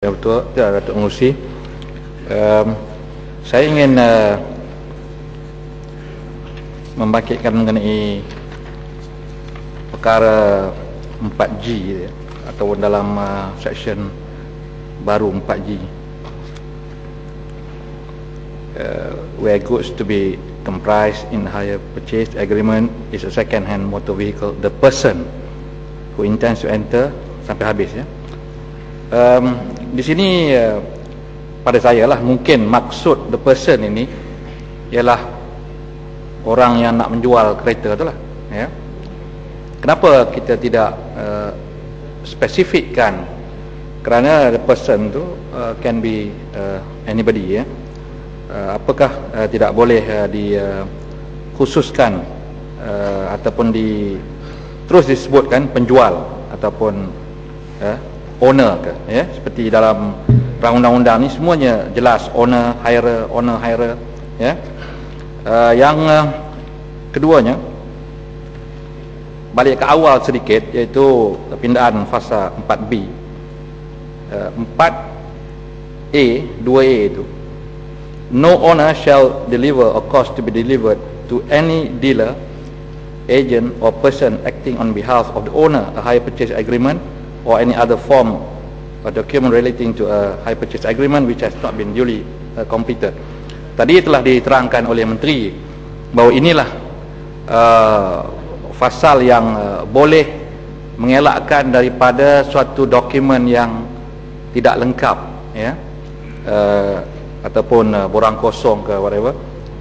Ya betul, ya, Datuk Mengurusi. Um, saya ingin uh, membangkitkan mengenai perkara 4G ya, atau dalam uh, section baru 4G. Uh, where goods to be comprised in hire purchase agreement is a second hand motor vehicle the person who intends to enter sampai habis ya. Um, di sini uh, pada saya lah mungkin maksud the person ini ialah orang yang nak menjual kereta tu lah ya. Kenapa kita tidak uh, spesifikkan kerana the person tu uh, can be uh, anybody ya. Uh, apakah uh, tidak boleh uh, dikhususkan uh, ataupun di terus disebutkan penjual ataupun uh, owner ke ya? Seperti dalam undang-undang ni semuanya jelas owner hire owner hire ya? Uh, yang uh, keduanya balik ke awal sedikit iaitu pindahan fasa 4B uh, 4A 2A itu no owner shall deliver or cause to be delivered to any dealer agent or person acting on behalf of the owner a hire purchase agreement or any other form or document relating to a hire purchase agreement which has not been duly uh, completed. Tadi telah diterangkan oleh menteri bahawa inilah uh, fasal yang uh, boleh mengelakkan daripada suatu dokumen yang tidak lengkap ya uh, ataupun uh, borang kosong ke whatever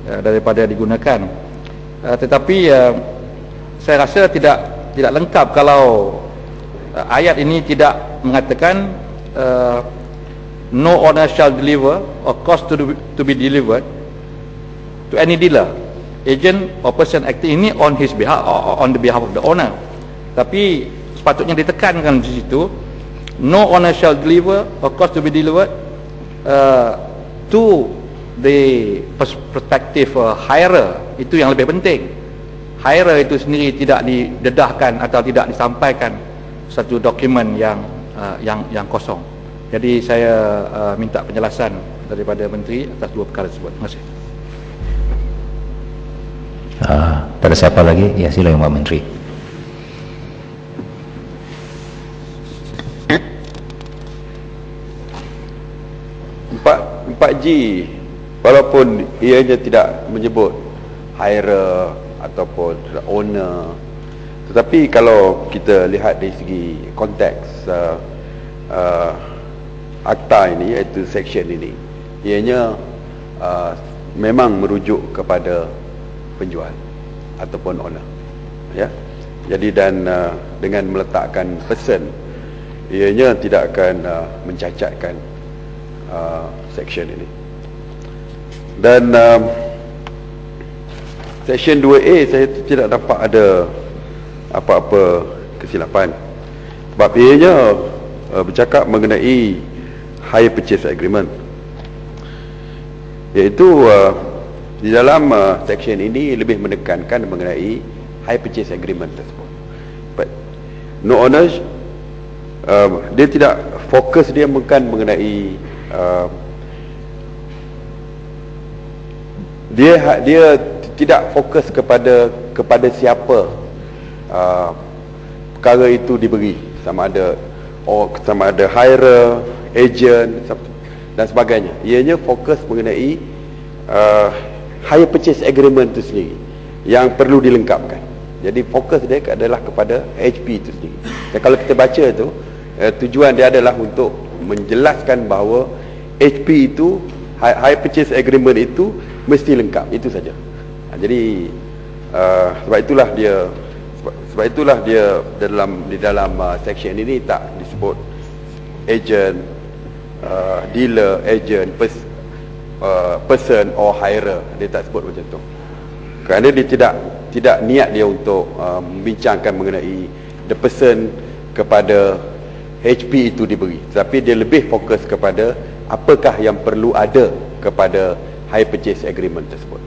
uh, daripada digunakan. Uh, tetapi uh, saya rasa tidak tidak lengkap kalau ayat ini tidak mengatakan uh, no owner shall deliver or cause to, to be delivered to any dealer agent or person acting ini on his behalf or on the behalf of the owner. Tapi sepatutnya ditekankan di situ no owner shall deliver or cause to be delivered uh, to the perspective uh, hirer. Itu yang lebih penting. Hirer itu sendiri tidak didedahkan atau tidak disampaikan satu dokumen yang uh, yang yang kosong. Jadi saya uh, minta penjelasan daripada menteri atas dua perkara tersebut. Terima kasih. Uh, pada siapa lagi? Ya silakan Pak Menteri. Empat 4G walaupun ianya tidak menyebut hire ataupun owner tetapi kalau kita lihat dari segi konteks uh, uh, akta ini iaitu section ini ianya uh, memang merujuk kepada penjual ataupun owner ya. Jadi dan uh, dengan meletakkan person ianya tidak akan uh, mencacatkan uh, section ini. Dan uh, section 2A saya tidak dapat ada apa-apa kesilapan. Sebab ianya uh, bercakap mengenai hire purchase agreement. Iaitu uh, di dalam uh, section ini lebih menekankan mengenai hire purchase agreement tersebut. But no owners uh, dia tidak fokus dia bukan mengenai uh, dia ha- dia tidak fokus kepada kepada siapa uh, perkara itu diberi. Sama ada or sama ada hire agent dan sebagainya. Ianya fokus mengenai uh, hire purchase agreement itu sendiri yang perlu dilengkapkan. Jadi fokus dia adalah kepada HP itu sendiri. Dan kalau kita baca tu uh, tujuan dia adalah untuk menjelaskan bahawa HP itu hire purchase agreement itu mesti lengkap. Itu saja. Ha, jadi uh, sebab itulah dia sebab, itulah dia dalam di dalam uh, section ini tak disebut agent uh, dealer agent pers, uh, person or hirer. Dia tak sebut macam tu. Kerana dia tidak tidak niat dia untuk uh, membincangkan mengenai the person kepada HP itu diberi. Tapi dia lebih fokus kepada apakah yang perlu ada kepada high purchase agreement tersebut